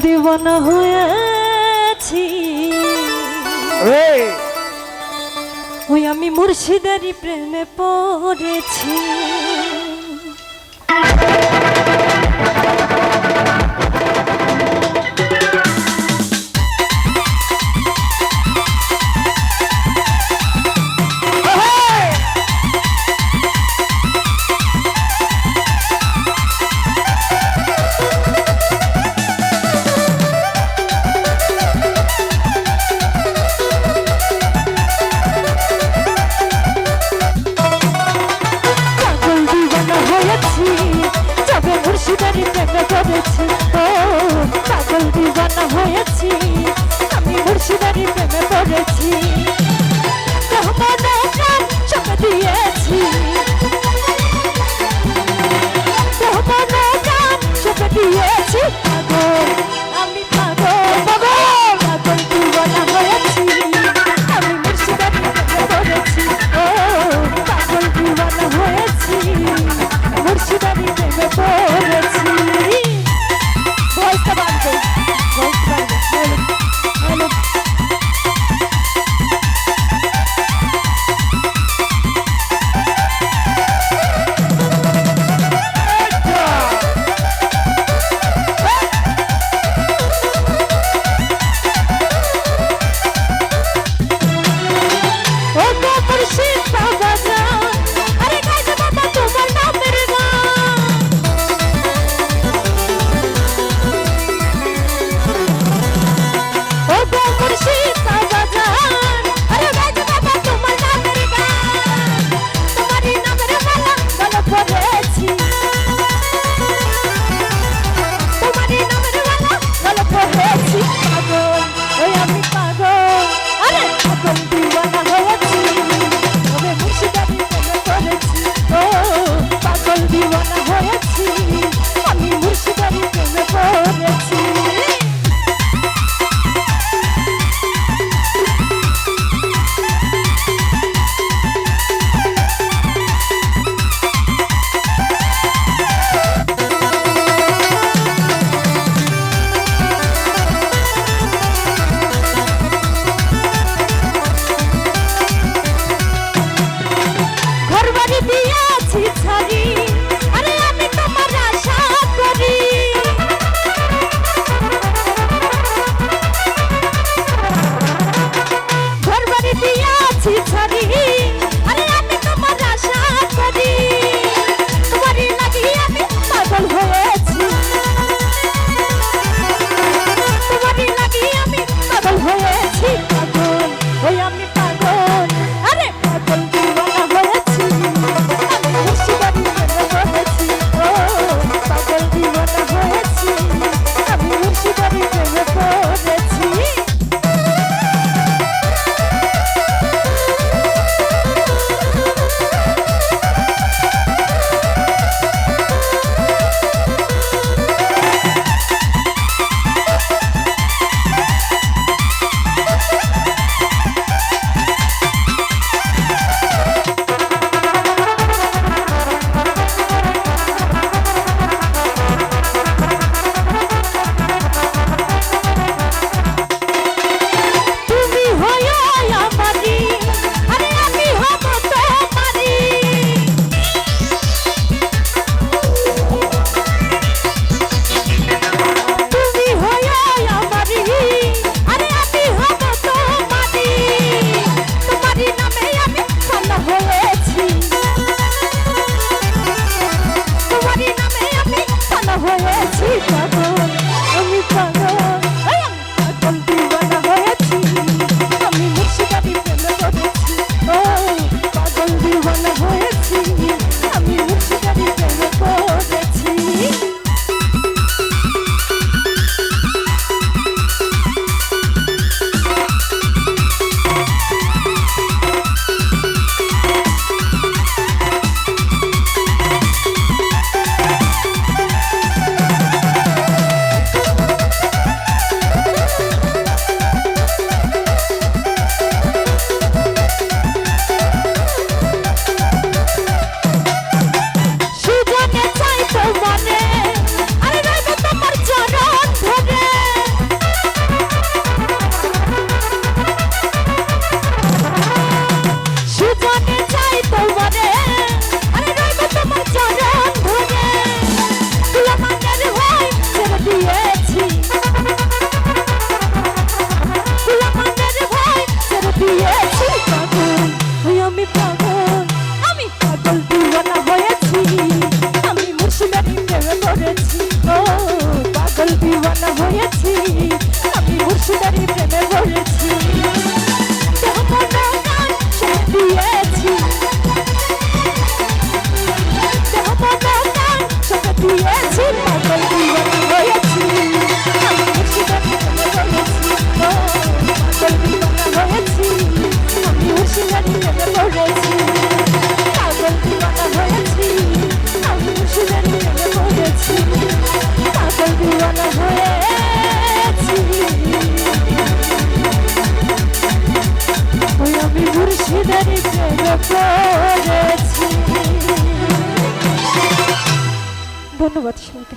দিওয়ানা হয়েছি। এই। ওই আমি মুর্শিদারি প্রেমে পড়েছি। মুর্শিদারি প্রেমে পড়েছি ও পাগল দিবানা হয়েছি। আমি মুর্শিদারি প্রেমে পড়েছি। দিয়েছি। দিয়েছি। se saudade করেছি ধন্যবাদ সবাইকে